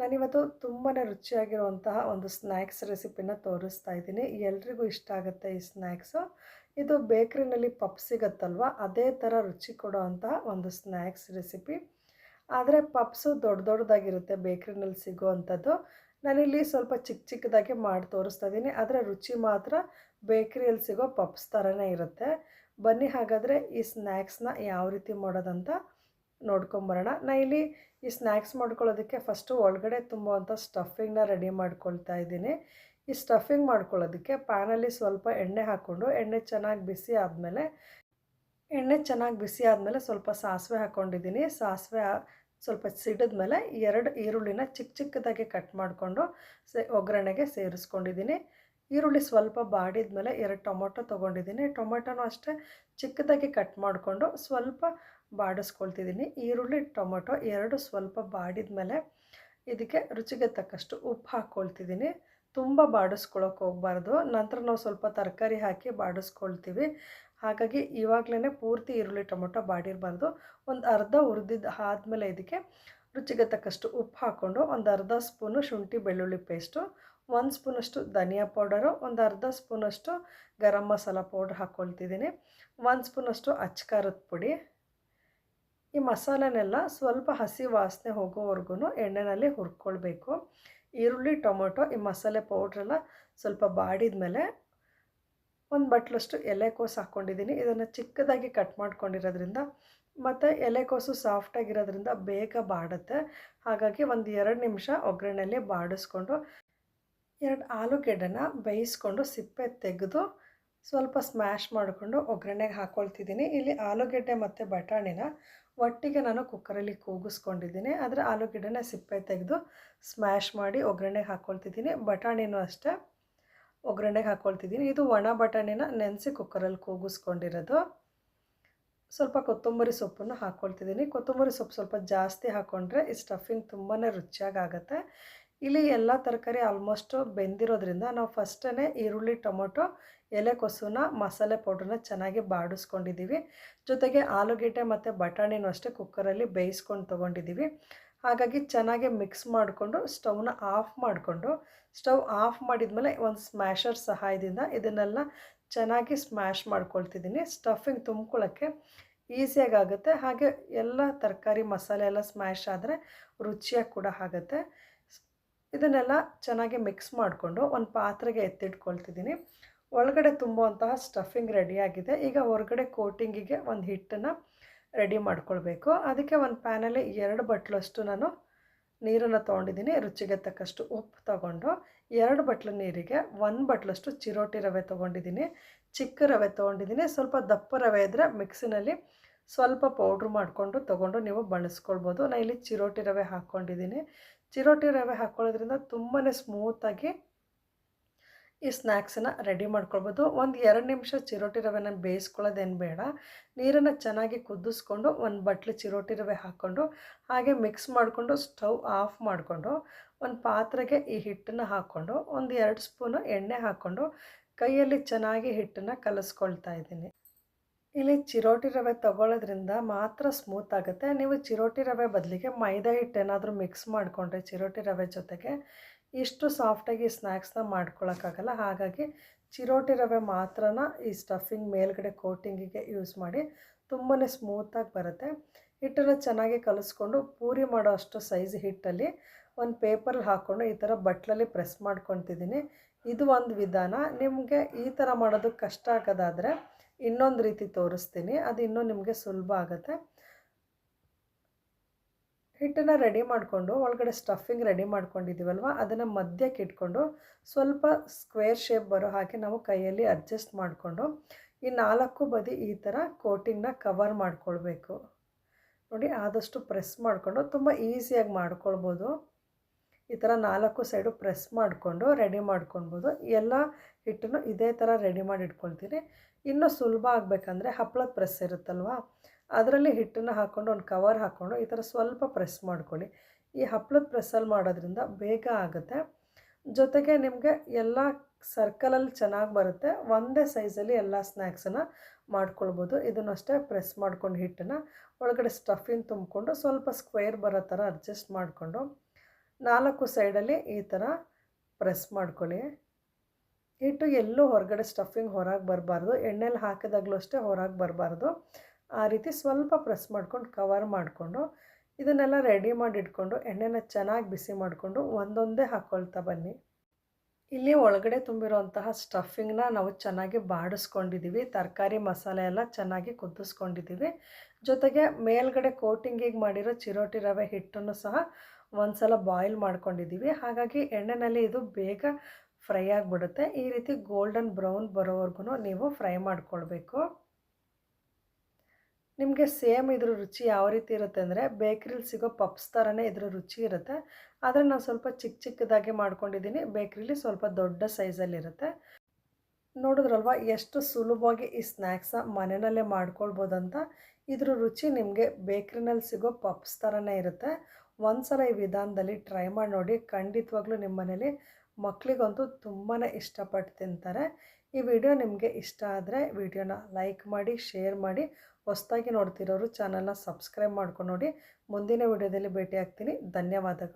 ನಾನಿವತ್ತು ತುಂಬಾ ರುಚಿಯಾಗಿರುವಂತಹ ಒಂದು ಸ್ನ್ಯಾಕ್ಸ್ ರೆಸಿಪಿನ ತೋರಿಸ್ತಾ ಇದ್ದೀನಿ. ಎಲ್ರಿಗೂ ಇಷ್ಟ ಆಗುತ್ತೆ ಈ ಸ್ನ್ಯಾಕ್ಸು. ಇದು ಬೇಕ್ರಿನಲ್ಲಿ ಪಪ್ ಸಿಗತ್ತಲ್ವ? ಅದೇ ಥರ ರುಚಿ ಕೊಡೋವಂತಹ ಒಂದು ಸ್ನ್ಯಾಕ್ಸ್ ರೆಸಿಪಿ. ಆದರೆ ಪಪ್ಸು ದೊಡ್ಡ ದೊಡ್ಡದಾಗಿರುತ್ತೆ ಬೇಕ್ರಿನಲ್ಲಿ ಸಿಗೋ ಅಂಥದ್ದು ನಾನಿಲ್ಲಿ ಸ್ವಲ್ಪ ಚಿಕ್ಕ ಚಿಕ್ಕದಾಗಿ ಮಾಡಿ ತೋರಿಸ್ತಾ ಇದ್ದೀನಿ. ಆದರೆ ರುಚಿ ಮಾತ್ರ ಬೇಕ್ರಿಯಲ್ಲಿ ಸಿಗೋ ಪಪ್ಸ್ ಥರನೇ ಇರುತ್ತೆ. ಬನ್ನಿ ಹಾಗಾದರೆ ಈ ಸ್ನ್ಯಾಕ್ಸ್ನ ಯಾವ ರೀತಿ ಮಾಡೋದಂತ ನೋಡ್ಕೊಂಬರೋಣ. ನಾ ಇಲ್ಲಿ ಈ ಸ್ನ್ಯಾಕ್ಸ್ ಮಾಡ್ಕೊಳ್ಳೋದಕ್ಕೆ ಫಸ್ಟು ಒಳಗಡೆ ತುಂಬುವಂಥ ಸ್ಟಫಿಂಗ್ನ ರೆಡಿ ಮಾಡ್ಕೊಳ್ತಾ ಇದ್ದೀನಿ. ಈ ಸ್ಟಫಿಂಗ್ ಮಾಡ್ಕೊಳ್ಳೋದಕ್ಕೆ ಪ್ಯಾನಲ್ಲಿ ಸ್ವಲ್ಪ ಎಣ್ಣೆ ಹಾಕ್ಕೊಂಡು, ಎಣ್ಣೆ ಚೆನ್ನಾಗಿ ಬಿಸಿ ಆದಮೇಲೆ, ಎಣ್ಣೆ ಚೆನ್ನಾಗಿ ಬಿಸಿ ಆದಮೇಲೆ ಸ್ವಲ್ಪ ಸಾಸಿವೆ ಹಾಕ್ಕೊಂಡಿದ್ದೀನಿ. ಸಾಸಿವೆ ಸ್ವಲ್ಪ ಸಿಡಿದ್ಮೇಲೆ ಎರಡು ಈರುಳ್ಳಿನ ಚಿಕ್ಕ ಚಿಕ್ಕದಾಗಿ ಕಟ್ ಮಾಡಿಕೊಂಡು ಸೇ, ಒಗ್ಗರಣೆಗೆ ಸೇರಿಸ್ಕೊಂಡಿದ್ದೀನಿ. ಈರುಳ್ಳಿ ಸ್ವಲ್ಪ ಬಾಡಿದ ಮೇಲೆ ಎರಡು ಟೊಮೊಟೊ ತೊಗೊಂಡಿದ್ದೀನಿ. ಟೊಮೊಟೊನೂ ಅಷ್ಟೇ ಚಿಕ್ಕದಾಗಿ ಕಟ್ ಮಾಡಿಕೊಂಡು ಸ್ವಲ್ಪ ಬಾಡಿಸ್ಕೊಳ್ತಿದ್ದೀನಿ. ಈರುಳ್ಳಿ, ಟೊಮೊಟೊ ಎರಡು ಸ್ವಲ್ಪ ಬಾಡಿದ ಮೇಲೆ ಇದಕ್ಕೆ ರುಚಿಗೆ ತಕ್ಕಷ್ಟು ಉಪ್ಪು ಹಾಕ್ಕೊಳ್ತಿದ್ದೀನಿ. ತುಂಬ ಬಾಡಿಸ್ಕೊಳ್ಳೋಕೆ ಹೋಗಬಾರ್ದು. ನಂತರ ನಾವು ಸ್ವಲ್ಪ ತರಕಾರಿ ಹಾಕಿ ಬಾಡಿಸ್ಕೊಳ್ತೀವಿ. ಹಾಗಾಗಿ ಇವಾಗಲೇ ಪೂರ್ತಿ ಈರುಳ್ಳಿ, ಟೊಮೊಟೊ ಬಾಡಿರಬಾರ್ದು. ಒಂದು ಅರ್ಧ ಹುರಿದಿದ್ದು ಆದಮೇಲೆ ಇದಕ್ಕೆ ರುಚಿಗೆ ತಕ್ಕಷ್ಟು ಉಪ್ಪು ಹಾಕ್ಕೊಂಡು ಒಂದು ಅರ್ಧ ಸ್ಪೂನು ಶುಂಠಿ ಬೆಳ್ಳುಳ್ಳಿ ಪೇಸ್ಟು, ಒಂದು ಸ್ಪೂನಷ್ಟು ಧನಿಯಾ ಪೌಡರು, ಒಂದು ಅರ್ಧ ಸ್ಪೂನಷ್ಟು ಗರಂ ಮಸಾಲ ಪೌಡ್ರ್ ಹಾಕ್ಕೊಳ್ತಿದ್ದೀನಿ. ಒಂದು ಸ್ಪೂನಷ್ಟು ಅಚ್ಕಾರದ ಪುಡಿ ಈ ಮಸಾಲೆನೆಲ್ಲ ಸ್ವಲ್ಪ ಹಸಿ ವಾಸನೆ ಹೋಗೋವರೆಗೂ ಎಣ್ಣೆನಲ್ಲಿ ಹುರ್ಕೊಳ್ಬೇಕು. ಈರುಳ್ಳಿ, ಟೊಮೊಟೊ ಈ ಮಸಾಲೆ ಪೌಡ್ರೆಲ್ಲ ಸ್ವಲ್ಪ ಬಾಡಿದ ಮೇಲೆ ಒಂದು ಬಟ್ಲಷ್ಟು ಎಲೆಕೋಸು ಹಾಕ್ಕೊಂಡಿದ್ದೀನಿ ಇದನ್ನು ಚಿಕ್ಕದಾಗಿ ಕಟ್ ಮಾಡ್ಕೊಂಡಿರೋದ್ರಿಂದ ಮತ್ತು ಎಲೆಕೋಸು ಸಾಫ್ಟಾಗಿರೋದ್ರಿಂದ ಬೇಗ ಬಾಡುತ್ತೆ. ಹಾಗಾಗಿ ಒಂದು ಎರಡು ನಿಮಿಷ ಒಗ್ಗರಣೆಯಲ್ಲಿ ಬಾಡಿಸ್ಕೊಂಡು ಎರಡು ಆಲೂಗೆಡ್ಡೆನ ಬೇಯಿಸ್ಕೊಂಡು ಸಿಪ್ಪೆ ತೆಗೆದು ಸ್ವಲ್ಪ ಸ್ಮ್ಯಾಶ್ ಮಾಡಿಕೊಂಡು ಒಗ್ಗರಣೆಗೆ ಹಾಕ್ಕೊಳ್ತಿದ್ದೀನಿ ಇಲ್ಲಿ ಆಲೂಗೆಡ್ಡೆ ಮತ್ತು ಬಟಾಣಿನ ಒಟ್ಟಿಗೆ ನಾನು ಕುಕ್ಕರಲ್ಲಿ ಕೂಗಿಸ್ಕೊಂಡಿದ್ದೀನಿ. ಆದರೆ ಆಲೂಗೆಡ್ಡೆನ ಸಿಪ್ಪೆ ತೆಗೆದು ಸ್ಮ್ಯಾಶ್ ಮಾಡಿ ಒಗ್ಗರಣೆಗೆ ಹಾಕ್ಕೊಳ್ತಿದ್ದೀನಿ ಬಟಾಣಿನೂ ಅಷ್ಟೇ ಒಗ್ಗರಣೆಗೆ ಹಾಕ್ಕೊಳ್ತಿದ್ದೀನಿ ಇದು ಒಣ ಬಟಾಣಿನ ನೆನೆಸಿ ಕುಕ್ಕರಲ್ಲಿ ಕೂಗಿಸ್ಕೊಂಡಿರೋದು. ಸ್ವಲ್ಪ ಕೊತ್ತಂಬರಿ ಸೊಪ್ಪನ್ನು ಹಾಕ್ಕೊಳ್ತಿದ್ದೀನಿ ಕೊತ್ತಂಬರಿ ಸೊಪ್ಪು ಸ್ವಲ್ಪ ಜಾಸ್ತಿ ಹಾಕ್ಕೊಂಡ್ರೆ ಈ ಸ್ಟಫಿಂಗ್ ತುಂಬಾ ರುಚಿಯಾಗುತ್ತೆ ಇಲ್ಲಿ ಎಲ್ಲ ತರಕಾರಿ ಆಲ್ಮೋಸ್ಟು ಬೆಂದಿರೋದ್ರಿಂದ ನಾವು ಫಸ್ಟೇ ಈರುಳ್ಳಿ, ಟೊಮೊಟೊ ಎಲೆಕೋಸನ್ನ ಮಸಾಲೆ ಪೌಡ್ರನ್ನ ಚೆನ್ನಾಗಿ ಬಾಡಿಸ್ಕೊಂಡಿದ್ದೀವಿ. ಜೊತೆಗೆ ಆಲೂಗೆಡ್ಡೆ ಮತ್ತು ಬಟಾಣಿನೂ ಅಷ್ಟೇ ಕುಕ್ಕರಲ್ಲಿ ಬೇಯಿಸ್ಕೊಂಡು ತೊಗೊಂಡಿದ್ದೀವಿ. ಹಾಗಾಗಿ ಚೆನ್ನಾಗಿ ಮಿಕ್ಸ್ ಮಾಡಿಕೊಂಡು ಸ್ಟವ್ನ ಆಫ್ ಮಾಡಿಕೊಂಡು ಸ್ಟವ್ ಆಫ್ ಮಾಡಿದ್ಮೇಲೆ ಒಂದು ಸ್ಮ್ಯಾಷರ್ ಸಹಾಯದಿಂದ ಇದನ್ನೆಲ್ಲ ಚೆನ್ನಾಗಿ ಸ್ಮ್ಯಾಶ್ ಮಾಡ್ಕೊಳ್ತಿದ್ದೀನಿ. ಸ್ಟಫಿಂಗ್ ತುಂಬ್ಕೊಳ್ಳೋಕ್ಕೆ ಈಸಿಯಾಗಿ ಆಗುತ್ತೆ. ಹಾಗೆ ಎಲ್ಲ ತರಕಾರಿ, ಮಸಾಲೆ ಎಲ್ಲ ಸ್ಮ್ಯಾಶ್ ಆದರೆ ರುಚಿಯಾಗಿ ಕೂಡ ಆಗುತ್ತೆ. ಇದನ್ನೆಲ್ಲ ಚೆನ್ನಾಗಿ ಮಿಕ್ಸ್ ಮಾಡಿಕೊಂಡು ಒಂದು ಪಾತ್ರೆಗೆ ಎತ್ತಿಟ್ಕೊಳ್ತಿದ್ದೀನಿ. ಒಳಗಡೆ ತುಂಬುವಂತಹ ಸ್ಟಫಿಂಗ್ ರೆಡಿಯಾಗಿದೆ ಈಗ ಹೊರಗಡೆ ಕೋಟಿಂಗಿಗೆ ಒಂದು ಹಿಟ್ಟನ್ನು ರೆಡಿ ಮಾಡ್ಕೊಳ್ಬೇಕು. ಅದಕ್ಕೆ ಒಂದು ಪ್ಯಾನಲ್ಲಿ ಎರಡು ಬಟ್ಲಷ್ಟು ನಾನು ನೀರನ್ನು ತೊಗೊಂಡಿದ್ದೀನಿ. ರುಚಿಗೆ ತಕ್ಕಷ್ಟು ಉಪ್ಪು ತೊಗೊಂಡು ಎರಡು ಬಟ್ಲು ನೀರಿಗೆ ಒಂದು ಬಟ್ಲಷ್ಟು ಚಿರೋಟಿ ರವೆ ತೊಗೊಂಡಿದ್ದೀನಿ. ಚಿಕ್ಕ ರವೆ ತೊಗೊಂಡಿದ್ದೀನಿ. ಸ್ವಲ್ಪ ದಪ್ಪ ರವೆ ಇದ್ದರೆ ಮಿಕ್ಸಿನಲ್ಲಿ ಸ್ವಲ್ಪ ಪೌಡ್ರ್ ಮಾಡಿಕೊಂಡು ತೊಗೊಂಡು ನೀವು ಬಳಸ್ಕೊಳ್ಬೋದು ನಾನು ಇಲ್ಲಿ ಚಿರೋಟಿ ರವೆ ಹಾಕ್ಕೊಂಡಿದ್ದೀನಿ ಚಿರೋಟಿ ರವೆ ಹಾಕ್ಕೊಳ್ಳೋದ್ರಿಂದ ತುಂಬಾ ಸ್ಮೂತಾಗಿ ಈ ಸ್ನ್ಯಾಕ್ಸನ್ನು ರೆಡಿ ಮಾಡ್ಕೊಳ್ಬೋದು. ಒಂದು ಎರಡು ನಿಮಿಷ ಚಿರೋಟಿ ರವೆನ ಬೇಯಿಸ್ಕೊಳ್ಳೋದೇನು ಬೇಡ. ನೀರನ್ನು ಚೆನ್ನಾಗಿ ಕುದಿಸ್ಕೊಂಡು ಒಂದು ಬಟ್ಲು ಚಿರೋಟಿ ರವೆ ಹಾಕ್ಕೊಂಡು ಹಾಗೆ ಮಿಕ್ಸ್ ಮಾಡಿಕೊಂಡು ಸ್ಟವ್ ಆಫ್ ಮಾಡಿಕೊಂಡು ಒಂದು ಪಾತ್ರೆಗೆ ಈ ಹಿಟ್ಟನ್ನು ಹಾಕ್ಕೊಂಡು ಒಂದು ಎರಡು ಸ್ಪೂನು ಎಣ್ಣೆ ಹಾಕ್ಕೊಂಡು ಕೈಯಲ್ಲಿ ಚೆನ್ನಾಗಿ ಹಿಟ್ಟನ್ನು ಕಲಸ್ಕೊಳ್ತಾ ಇದ್ದೀನಿ. ಇಲ್ಲಿ ಚಿರೋಟಿ ರವೆ ತಗೊಳ್ಳೋದ್ರಿಂದ ಮಾತ್ರ ಸ್ಮೂತ್ ಆಗುತ್ತೆ. ನೀವು ಚಿರೋಟಿ ರವೆ ಬದಲಿಗೆ ಮೈದಾ ಹಿಟ್ಟೇನಾದರೂ ಮಿಕ್ಸ್ ಮಾಡಿಕೊಂಡ್ರೆ ಚಿರೋಟಿ ರವೆ ಜೊತೆಗೆ ಇಷ್ಟು ಸಾಫ್ಟಾಗಿ ಸ್ನ್ಯಾಕ್ಸ್ನ ಮಾಡ್ಕೊಳ್ಳೋಕ್ಕಾಗಲ್ಲ ಹಾಗಾಗಿ ಚಿರೋಟಿ ರವೆ ಮಾತ್ರನ ಈ ಸ್ಟಫಿಂಗ್ ಮೇಲ್ಗಡೆ ಕೋಟಿಂಗಿಗೆ ಯೂಸ್ ಮಾಡಿ ತುಂಬಾ ಸ್ಮೂತಾಗಿ ಬರುತ್ತೆ. ಹಿಟ್ಟನ್ನು ಚೆನ್ನಾಗಿ ಕಲಿಸ್ಕೊಂಡು ಪೂರಿ ಮಾಡೋ ಅಷ್ಟು ಸೈಜ್ ಹಿಟ್ಟಲ್ಲಿ ಒಂದು ಪೇಪರಲ್ಲಿ ಹಾಕ್ಕೊಂಡು ಈ ಥರ ಬಟ್ಲಲ್ಲಿ ಪ್ರೆಸ್ ಮಾಡ್ಕೊತಿದ್ದೀನಿ. ಇದು ಒಂದು ವಿಧಾನ. ನಿಮಗೆ ಈ ಥರ ಮಾಡೋದು ಕಷ್ಟ ಆಗೋದಾದರೆ ಇನ್ನೊಂದು ರೀತಿ ತೋರಿಸ್ತೀನಿ. ಅದು ಇನ್ನೂ ನಿಮಗೆ ಸುಲಭ ಆಗುತ್ತೆ. ಹಿಟ್ಟನ್ನು ರೆಡಿ ಮಾಡಿಕೊಂಡು, ಒಳಗಡೆ ಸ್ಟಫಿಂಗ್ ರೆಡಿ ಮಾಡ್ಕೊಂಡಿದ್ದೀವಲ್ವ ಅದನ್ನು ಮಧ್ಯಕ್ಕೆ ಇಟ್ಕೊಂಡು, ಸ್ವಲ್ಪ ಸ್ಕ್ವೇರ್ ಶೇಪ್ ಬರೋ ಹಾಗೆ ನಾವು ಕೈಯಲ್ಲಿ ಅಡ್ಜಸ್ಟ್ ಮಾಡಿಕೊಂಡು, ಈ ನಾಲ್ಕು ಬದಿ ಈ ಥರ ಕೋಟಿಂಗ್ನ ಕವರ್ ಮಾಡ್ಕೊಳ್ಬೇಕು. ನೋಡಿ, ಆದಷ್ಟು ಪ್ರೆಸ್ ಮಾಡಿಕೊಂಡು, ತುಂಬ ಈಸಿಯಾಗಿ ಮಾಡ್ಕೊಳ್ಬೋದು. ಈ ಥರ ನಾಲ್ಕು ಸೈಡು ಪ್ರೆಸ್ ಮಾಡಿಕೊಂಡು ರೆಡಿ ಮಾಡ್ಕೊಳ್ಬೋದು. ಎಲ್ಲ ಹಿಟ್ಟನ್ನು ಇದೇ ಥರ ರೆಡಿ ಮಾಡಿ ಇಟ್ಕೊಳ್ತೀನಿ ಇನ್ನೂ ಸುಲಭ ಆಗಬೇಕಂದ್ರೆ ಹಪ್ಪಳದ ಪ್ರೆಸ್ ಇರುತ್ತಲ್ವ? ಅದರಲ್ಲಿ ಹಿಟ್ಟನ್ನು ಹಾಕ್ಕೊಂಡು ಒಂದು ಕವರ್ ಹಾಕ್ಕೊಂಡು ಈ ಥರ ಸ್ವಲ್ಪ ಪ್ರೆಸ್ ಮಾಡ್ಕೊಳ್ಳಿ. ಈ ಹಪ್ಪಳದ ಪ್ರೆಸ್ಸಲ್ಲಿ ಮಾಡೋದ್ರಿಂದ ಬೇಗ ಆಗುತ್ತೆ. ಜೊತೆಗೆ ನಿಮಗೆ ಎಲ್ಲ ಸರ್ಕಲಲ್ಲಿ ಚೆನ್ನಾಗಿ ಬರುತ್ತೆ. ಒಂದೇ ಸೈಜಲ್ಲಿ ಎಲ್ಲ ಸ್ನ್ಯಾಕ್ಸನ್ನು ಮಾಡ್ಕೊಳ್ಬೋದು. ಇದನ್ನು ಅಷ್ಟೇ ಪ್ರೆಸ್ ಮಾಡ್ಕೊಂಡು ಹಿಟ್ಟನ್ನು ಒಳಗಡೆ ಸ್ಟಫಿಂಗ್ ತುಂಬಿಕೊಂಡು ಸ್ವಲ್ಪ ಸ್ಕ್ವೇರ್ ಬರೋ ಥರ ಅಡ್ಜಸ್ಟ್ ಮಾಡಿಕೊಂಡು ನಾಲ್ಕು ಸೈಡಲ್ಲಿ ಈ ಥರ ಪ್ರೆಸ್ ಮಾಡ್ಕೊಳ್ಳಿ. ಹಿಟ್ಟು ಎಲ್ಲೂ ಹೊರಗಡೆ ಸ್ಟಫಿಂಗ್ ಹೊರಗೆ ಬರಬಾರ್ದು. ಎಣ್ಣೆಲಿ ಹಾಕಿದಾಗಲೂ ಅಷ್ಟೇ ಹೊರಗೆ ಬರಬಾರ್ದು. ಆ ರೀತಿ ಸ್ವಲ್ಪ ಪ್ರೆಸ್ ಮಾಡ್ಕೊಂಡು ಕವರ್ ಮಾಡಿಕೊಂಡು ಇದನ್ನೆಲ್ಲ ರೆಡಿ ಮಾಡಿ ಇಟ್ಕೊಂಡು ಎಣ್ಣೆನ ಚೆನ್ನಾಗಿ ಬಿಸಿ ಮಾಡಿಕೊಂಡು ಒಂದೊಂದೇ ಹಾಕ್ಕೊಳ್ತಾ ಬನ್ನಿ. ಇಲ್ಲಿ ಒಳಗಡೆ ತುಂಬಿರುವಂತಹ ಸ್ಟಫಿಂಗ್ನ ನಾವು ಚೆನ್ನಾಗಿ ಬಾಡಿಸ್ಕೊಂಡಿದ್ದೀವಿ ತರಕಾರಿ ಮಸಾಲೆ ಎಲ್ಲ ಚೆನ್ನಾಗಿ ಕುದಿಸ್ಕೊಂಡಿದ್ದೀವಿ ಜೊತೆಗೆ ಮೇಲ್ಗಡೆ ಕೋಟಿಂಗಿಗೆ ಮಾಡಿರೋ ಚಿರೋಟಿ ರವೆ ಹಿಟ್ಟನ್ನು ಸಹ ಒಂದು ಸಲ ಬಾಯ್ಲ್ ಮಾಡ್ಕೊಂಡಿದ್ದೀವಿ. ಹಾಗಾಗಿ ಎಣ್ಣೆನಲ್ಲಿ ಇದು ಬೇಗ ಫ್ರೈ ಆಗಿಬಿಡುತ್ತೆ. ಈ ರೀತಿ ಗೋಲ್ಡನ್ ಬ್ರೌನ್ ಬರೋವರೆಗೂ ನೀವು ಫ್ರೈ ಮಾಡ್ಕೊಳ್ಬೇಕು. ನಿಮಗೆ ಸೇಮ್ ಇದ್ರ ರುಚಿ ಯಾವ ರೀತಿ ಇರುತ್ತೆ ಅಂದರೆ ಬೇಕ್ರಿಲಿ ಸಿಗೋ ಪಪ್ಸ್ ಥರನೇ ಇದ್ರ ರುಚಿ ಇರುತ್ತೆ. ಆದರೆ ನಾನು ಸ್ವಲ್ಪ ಚಿಕ್ಕ ಚಿಕ್ಕದಾಗಿ ಮಾಡ್ಕೊಂಡಿದ್ದೀನಿ. ಬೇಕ್ರಿಲಿ ಸ್ವಲ್ಪ ದೊಡ್ಡ ಸೈಜಲ್ಲಿರುತ್ತೆ ನೋಡಿದ್ರಲ್ವ? ಎಷ್ಟು ಸುಲಭವಾಗಿ ಈ ಸ್ನ್ಯಾಕ್ಸ ಮನೆಯಲ್ಲೇ ಮಾಡ್ಕೊಳ್ಬೋದಂತ? ಇದ್ರ ರುಚಿ ನಿಮಗೆ ಬೇಕ್ರಿನಲ್ಲಿ ಸಿಗೋ ಪಪ್ಸ್ ಥರನೇ ಇರುತ್ತೆ. ಒಂದು ಸಲ ಈ ವಿಧಾನದಲ್ಲಿ ಟ್ರೈ ಮಾಡಿ ನೋಡಿ. ಖಂಡಿತವಾಗ್ಲೂ ನಿಮ್ಮ ಮನೇಲಿ ಮಕ್ಕಳಿಗಂತೂ ತುಂಬಾ ಇಷ್ಟಪಟ್ಟು ತಿಂತಾರೆ. ಈ ವಿಡಿಯೋ ನಿಮಗೆ ಇಷ್ಟ ಆದರೆ ವಿಡಿಯೋನ ಲೈಕ್ ಮಾಡಿ, ಶೇರ್ ಮಾಡಿ. ಹೊಸದಾಗಿ ನೋಡ್ತಿರೋರು ಚಾನಲ್ನ ಸಬ್ಸ್ಕ್ರೈಬ್ ಮಾಡ್ಕೊಂಡು ನೋಡಿ. ಮುಂದಿನ ವಿಡಿಯೋದಲ್ಲಿ ಭೇಟಿ ಆಗ್ತೀನಿ ಧನ್ಯವಾದಗಳು.